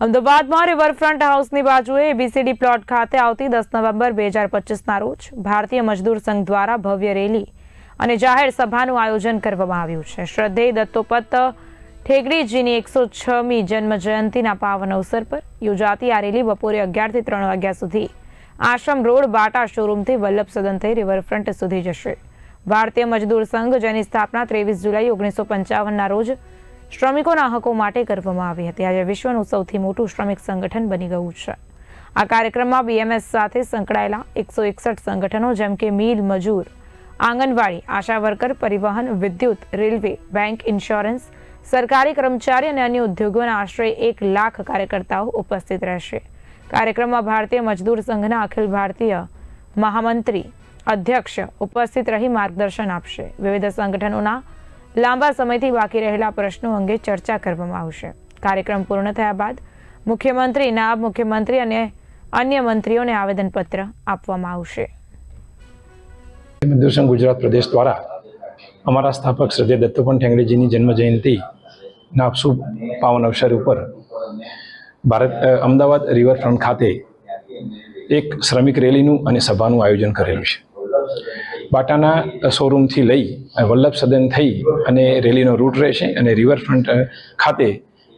અમદાવાદમાં રિવરફ્રન્ટ હાઉસની બાજુએ ABCD plot ખાતે આવતી દસ નવેમ્બર બે હજાર પચીસના રોજ ભારતીય મજદૂર સંઘ દ્વારા ભવ્ય રેલી અને જાહેર સભાનું આયોજન કરવામાં આવ્યું છે. શ્રદ્ધેય દત્તોપત ઠેગડીજીની એકસો છમી જન્મ જયંતિના પાવન અવસર પર યોજાતી આ રેલી બપોરે અગિયારથી ત્રણ વાગ્યા સુધી આશ્રમ રોડ બાટા શોરૂમથી વલ્લભ સદન થઈ રિવરફ્રન્ટ સુધી જશે. ભારતીય મજદૂર સંઘ, જેની સ્થાપના ત્રેવીસ જુલાઈ ઓગણીસો પંચાવનના રોજ શ્રમિકોના હકો માટે કરવામાં આવી હતી. આજે વિશ્વનું સૌથી મોટું શ્રમિક સંગઠન બની ગયું છે. આ કાર્યક્રમમાં બીએમએસ સાથે સંકળાયેલા એકસો એકસઠ સંગઠનો, જેમ કે મિલ મજૂર, આંગણવાડી, આશા વર્કર, પરિવહન, વિદ્યુત, રેલવે, બેંક ઇન્સ્યોરન્સ સરકારી કર્મચારી અને અન્ય ઉદ્યોગોના આશરે એક લાખ કાર્યકર્તાઓ ઉપસ્થિત રહેશે. કાર્યક્રમમાં ભારતીય મજદૂર સંઘના અખિલ ભારતીય મહામંત્રી અધ્યક્ષ ઉપસ્થિત રહી માર્ગદર્શન આપશે. વિવિધ સંગઠનોના લાંબા સમયથી બાકી રહેલા પ્રશ્નો અંગે ચર્ચા કરવામાં આવશે. કાર્યક્રમ પૂર્ણ થયા બાદ મુખ્યમંત્રી, નાયબ મુખ્યમંત્રી અને અન્ય મંત્રીઓને આવેદનપત્ર આપવામાં આવશે. સંઘ ગુજરાત પ્રદેશ દ્વારા અમારા સ્થાપક શ્રદ્ધે દત્તોપન ઠેંગડીજીની જન્મ જયંતિના શુભ પાવન અવસર ઉપર ભારત અમદાવાદ રિવરફ્રન્ટ ખાતે એક શ્રમિક રેલીનું અને સભાનું આયોજન કરેલું છે. બાટાના શોરૂમથી લઈ વલ્લભ સદન થઈ અને રેલીનો રૂટ રહેશે અને રિવરફ્રન્ટ ખાતે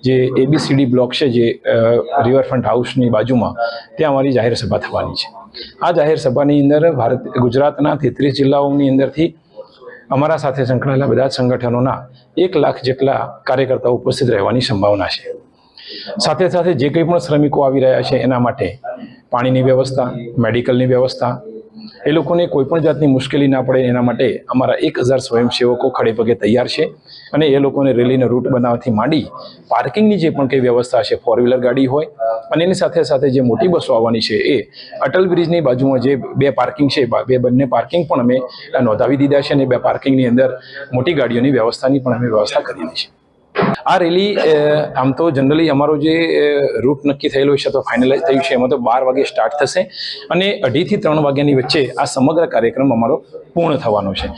જે એબીસીડી બ્લોક છે જે રિવરફ્રન્ટ હાઉસની બાજુમાં, ત્યાં અમારી જાહેર સભા થવાની છે. આ જાહેર સભાની અંદર ભારત, ગુજરાતના તેત્રીસ જિલ્લાઓની અંદરથી અમારા સાથે સંકળાયેલા બધા જ સંગઠનોના એક લાખ જેટલા કાર્યકર્તાઓ ઉપસ્થિત રહેવાની સંભાવના છે. સાથે સાથે જે કંઈ પણ શ્રમિકો આવી રહ્યા છે એના માટે પાણીની વ્યવસ્થા, મેડિકલની વ્યવસ્થા એ લોકોને કોઈ પણ જાતની મુશ્કેલી ના પડે એના માટે અમારા એક હજાર સ્વયંસેવકો ખડે પગે તૈયાર છે અને એ લોકોને રેલીનો રૂટ બનાવવાથી માંડી પાર્કિંગની જે પણ કંઈ વ્યવસ્થા છે ફોર વ્હીલર ગાડી હોય અને એની સાથે સાથે જે મોટી બસો આવવાની છે એ અટલ બ્રિજની બાજુમાં જે બે પાર્કિંગ છે બે બંને પાર્કિંગ પણ અમે નોંધાવી દીધા છે અને બે પાર્કિંગની અંદર મોટી ગાડીઓની વ્યવસ્થાની પણ અમે વ્યવસ્થા કરેલી છે. આ રેલી આમ તો જનરલી અમારો જે રૂટ નક્કી થયેલો છે, તો ફાઇનલાઇઝ થયું છે, એમાં તો બાર વાગે સ્ટાર્ટ થશે. અને અઢીથી ત્રણ વાગ્યાની વચ્ચે આ સમગ્ર કાર્યક્રમ અમારો પૂર્ણ થવાનો છે.